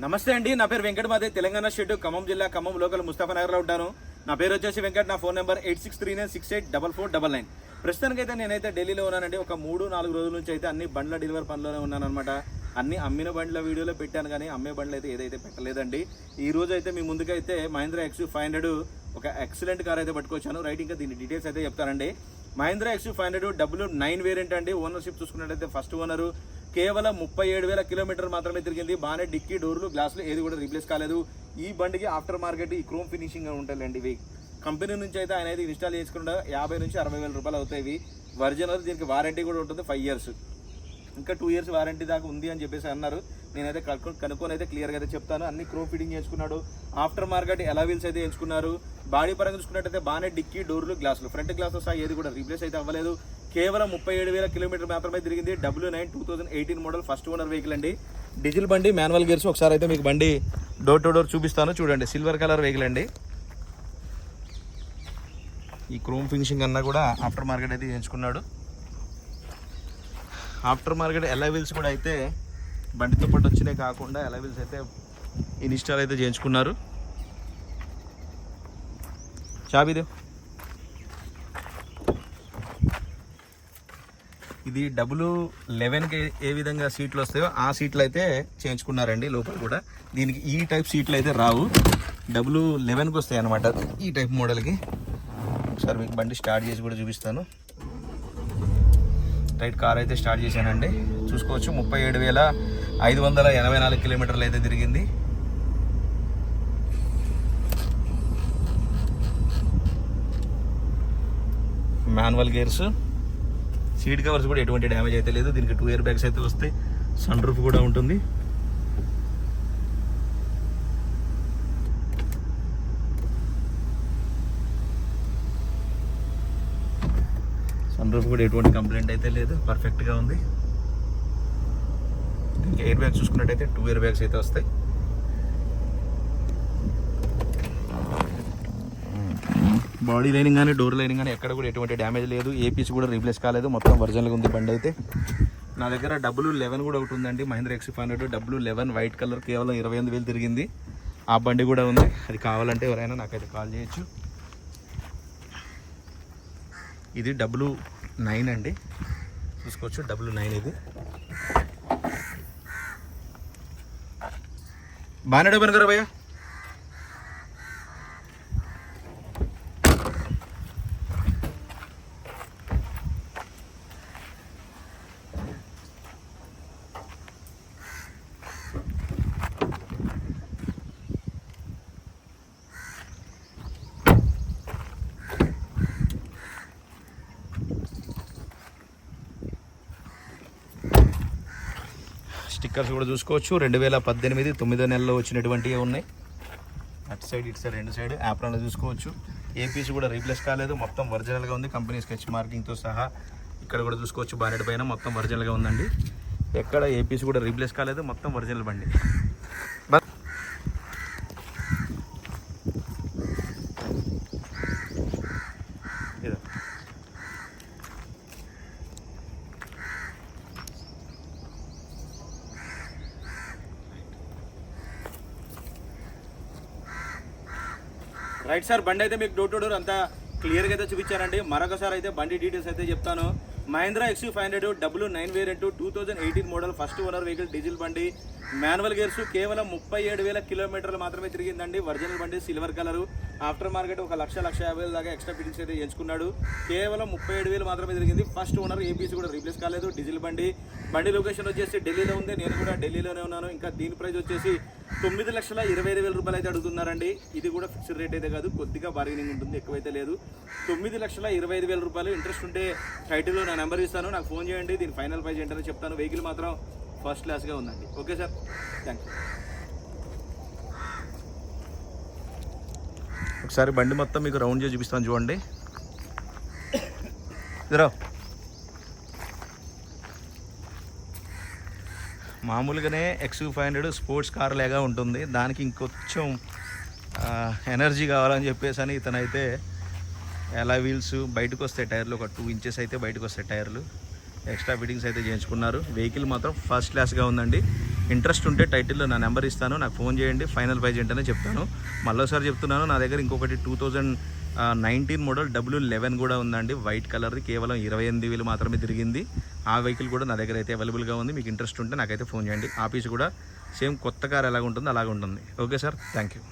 నమస్తే అండి నా పేరు వెంకట మాదే తెలంగాణ స్టేట్ ఖమ్మం జిల్లా ఖమ్మం లోకల్ ముస్తాఫా నగర్లో ఉంటాను. నా పేరు వచ్చేసి వెంకట్ నా phone number eight six three nine six eight double four double nine. ప్రస్తుతానికైతే నేనైతే ఢిల్లీలో ఉన్నానండి ఒక మూడు నాలుగు రోజుల నుంచి అయితే అన్ని బండ్ల డెలివరీ పనిలోనే ఉన్నాను అనమాట అన్ని అమ్మిన బండ్ల వీడియోలో పెట్టాను కానీ అమ్మే బండ్లు అయితే ఏదైతే పెట్టలేదండి. ఈ రోజు అయితే మీ ముందుకైతే మహేంద్ర ఎక్స్ ఫైవ్ హండ్రెడ్ ఒక ఎక్సలెంట్ కార్ అయితే పట్టుకొచ్చాను. రైట్ ఇంకా దీని డీటెయిల్స్ అయితే చెప్తానండి. Mahindra X five hundred W nine variant అండి. ఓనర్షిప్ చూసుకున్నట్టయితే ఫస్ట్ ఓనరు కేవలం ముప్పై ఏడు వేల కిలోమీటర్ మాత్రమే తిరిగింది. బాగానే డిక్కీ డోర్లు గ్లాసులు ఏది కూడా రీప్లేస్ కాలేదు. ఈ బండికి ఆఫ్టర్ మార్కెట్ ఈ క్రోమ్ ఫినిషింగ్ ఉంటాయండి ఇవి. కంపెనీ నుంచి అయితే ఆయన అయితే ఇన్స్టాల్ చేసుకుంటే యాభై నుంచి అరవై వేల రూపాయలు అవుతాయి ఇవి. ఒరిజినల్ దీనికి వారంటీ కూడా ఉంటుంది ఫైవ్ ఇయర్స్ ఇంకా టూ ఇయర్స్ వారంటీ దాకా ఉంది అని చెప్పేసి అన్నారు. నేనైతే కనుక్కొని కనుక్కొని అయితే క్లియర్గా అయితే చెప్తాను. అన్ని క్రో ఫిట్టింగ్ చేసుకున్నాడు. ఆఫ్టర్ మార్కెట్ ఎలా వీల్స్ అయితే ఎంచుకున్నారు? బాడీ పరంగా చూసుకున్నట్టయితే బాగానే డిక్కీ డోర్లు గ్లాసులు. ఫ్రంట్ గ్లాసెస్ ఏది కూడా రీప్లేస్ అయితే అవ్వలేదు. కేవలం ముప్పై ఏడు వేల కిలోమీటర్ మాత్రమే తిరిగింది W nine two thousand eighteen model first owner vehicle అండి. డీజిల్ బండి మాన్యువల్ గేర్స్ ఒకసారి అయితే మీకు బండి డోర్ టు డోర్ చూపిస్తాను. చూడండి సిల్వర్ కలర్ వెహికల్ అండి. ఈ క్రోమ్ ఫినిషింగ్ అన్నా కూడా ఆఫ్టర్ మార్కెట్ అయితే చేయించుకున్నాడు. ఆఫ్టర్ మార్కెట్ ఎలవిల్స్ కూడా అయితే బండితో పాటు వచ్చినాయి కాకుండా ఎలవిల్స్ అయితే ఇన్స్టాల్ అయితే చేయించుకున్నారు. చాబీదే? ఇది డబుల్ లెవెన్కి ఏ విధంగా సీట్లు వస్తాయో ఆ సీట్లు అయితే చేయించుకున్నారండి లోపల కూడా. దీనికి ఈ టైప్ సీట్లు అయితే రావు. డబుల్ లెవెన్కి వస్తాయి అనమాట ఈ టైప్ మోడల్కి ఒకసారి మీకు బండి స్టార్ట్ చేసి కూడా చూపిస్తాను. రైట్ కార్ అయితే స్టార్ట్ చేశానండి. చూసుకోవచ్చు ముప్పై ఏడు వేల ఐదు వందల ఎనభై నాలుగు కిలోమీటర్లు అయితే తిరిగింది. Manual gears. సీట్ కవర్స్ కూడా ఎటువంటి డ్యామేజ్ అయితే లేదు. దీనికి టూ ఇయర్ బ్యాగ్స్ అయితే వస్తాయి. సన్ రూఫ్ కూడా ఉంటుంది. సన్ రూఫ్ కూడా ఎటువంటి కంప్లైంట్ అయితే లేదు. పర్ఫెక్ట్గా ఉంది. దీనికి ఎయిర్ బ్యాగ్స్ చూసుకున్నట్టయితే టూ ఇయర్ బ్యాగ్స్ అయితే వస్తాయి. బాడీ లైనింగ్ కానీ డోర్ లైనింగ్ కానీ ఎక్కడ కూడా ఎటువంటి డ్యామేజ్ లేదు. ఏ పీస్ కూడా రీప్లేస్ కాలేదు. మొత్తం ఒరిజినల్గా ఉంది బండి అయితే. నా దగ్గర డబ్ల్యూ లెవెన్ కూడా ఒకటి ఉందండి. Mahindra X five hundred W eleven white colour కేవలం ఇరవై ఎనిమిది వేలు తిరిగింది. ఆ బండి కూడా ఉంది. అది కావాలంటే ఎవరైనా నాకైతే కాల్ చేయొచ్చు. ఇది డబ్ల్యూ నైన్ అండి. చూసుకోవచ్చు డబ్ల్యూ నైన్ ఇది. బాగానే డబ్బు కదా భయ్యా? స్టిక్కర్స్ కూడా చూసుకోవచ్చు. రెండు వేల పద్దెనిమిది తొమ్మిదో నెలలో వచ్చినటువంటివి ఉన్నాయి. అటు సైడ్ ఇటు సైడ్ రెండు సైడ్ యాప్రాన్లో చూసుకోవచ్చు. ఏ పీస్ కూడా రీప్లేస్ కాలేదు. మొత్తం ఒరిజినల్గా ఉంది. కంపెనీ స్కెచ్ మార్కింగ్తో సహా ఇక్కడ కూడా చూసుకోవచ్చు. బారెడ్ పైన మొత్తం ఒరిజినల్గా ఉందండి. ఎక్కడ ఏ పీస్ కూడా రీప్లేస్ కాలేదు. మొత్తం ఒరిజినల్ బండి. రైట్ సార్ బండి అయితే మీకు డోర్ టు డోర్ అంతా క్లియర్గా అయితే చూపించారండి. మరొకసారి అయితే బండి డీటెయిల్స్ అయితే చెప్తాను. Mahindra X five hundred W nine variant two thousand eighteen model first owner vehicle diesel బండి. మాన్యువల్ గేర్స్ కేవలం ముప్పై ఏడు వేల కిలోమీటర్లు మాత్రమే తిరిగిందండి. ఒరిజినల్ బండి సిల్వర్ కలర్ ఆఫ్టర్ మార్కెట్ ఒక లక్ష లక్ష యాభై వేల దాకా ఎక్స్ట్రా ఫిట్టింగ్స్ అయితే ఎంచుకున్నాడు. కేవలం ముప్పై ఏడు వేలు మాత్రమే తిరిగింది. ఫస్ట్ ఓనర్ ఏపీసీ కూడా రీప్లేస్ కాలేదు. డీజిల్ బండి. బండి లొకేషన్ వచ్చేసి ఢిల్లీలో ఉంది. నేను కూడా ఢిల్లీలోనే ఉన్నాను. ఇంకా దీని ప్రైస్ వచ్చేసి తొమ్మిది లక్షల ఇరవై ఐదు వేల రూపాయలు అయితే అడుగుతున్నారండి. ఇది కూడా ఫిక్స్డ్ రేట్ అయితే కాదు కొద్దిగా బార్గెనింగ్ ఉంటుంది ఎక్కువైతే లేదు. తొమ్మిది లక్షల ఇరవై ఐదు వేల రూపాయలు ఇంట్రెస్ట్ ఉంటే టైటిల్లో నా నెంబర్ ఇస్తాను నాకు ఫోన్ చేయండి దీని ఫైనల్ ప్రైజ్ ఏంటో చెప్తాను. వెహికల్ మాత్రం ఫస్ట్ క్లాస్గా ఉందండి. ఓకే సార్ థ్యాంక్ ఒకసారి బండి మొత్తం మీకు రౌండ్ చేసి చూపిస్తాను చూడండి. ఇదరా. మామూలుగానే X five hundred sports car లాగా ఉంటుంది. దానికి ఇంకొంచెం ఎనర్జీ కావాలని చెప్పేసి అని ఇతనైతే ఎలా వీల్స్ బయటకు వస్తాయి టైర్లు ఒక టూ ఇంచెస్ అయితే బయటకు వస్తాయి టైర్లు. ఎక్స్ట్రా ఫిట్టింగ్స్ అయితే చేయించుకున్నారు. వెహికల్ మాత్రం ఫస్ట్ క్లాస్గా ఉందండి. ఇంట్రెస్ట్ ఉంటే టైటిల్లో నా నెంబర్ ఇస్తాను. నాకు ఫోన్ చేయండి. ఫైనల్ ప్రైజ్ ఏంటనే చెప్తాను. మళ్ళీసారి చెప్తున్నాను. నా దగ్గర ఇంకొకటి two thousand nineteen model W eleven కూడా ఉందండి. వైట్ కలర్ది కేవలం ఇరవై ఎనిమిది వేలు మాత్రమే తిరిగింది. ఆ వెహికల్ కూడా నా దగ్గర అయితే అవైలబుల్గా ఉంది. మీకు ఇంట్రెస్ట్ ఉంటే నాకైతే ఫోన్ చేయండి. ఆఫీస్ కూడా సేమ్ కొత్త కార్ ఎలాగ ఉంటుందో అలాగ ఉంటుంది ఓకే సార్ థ్యాంక్ యూ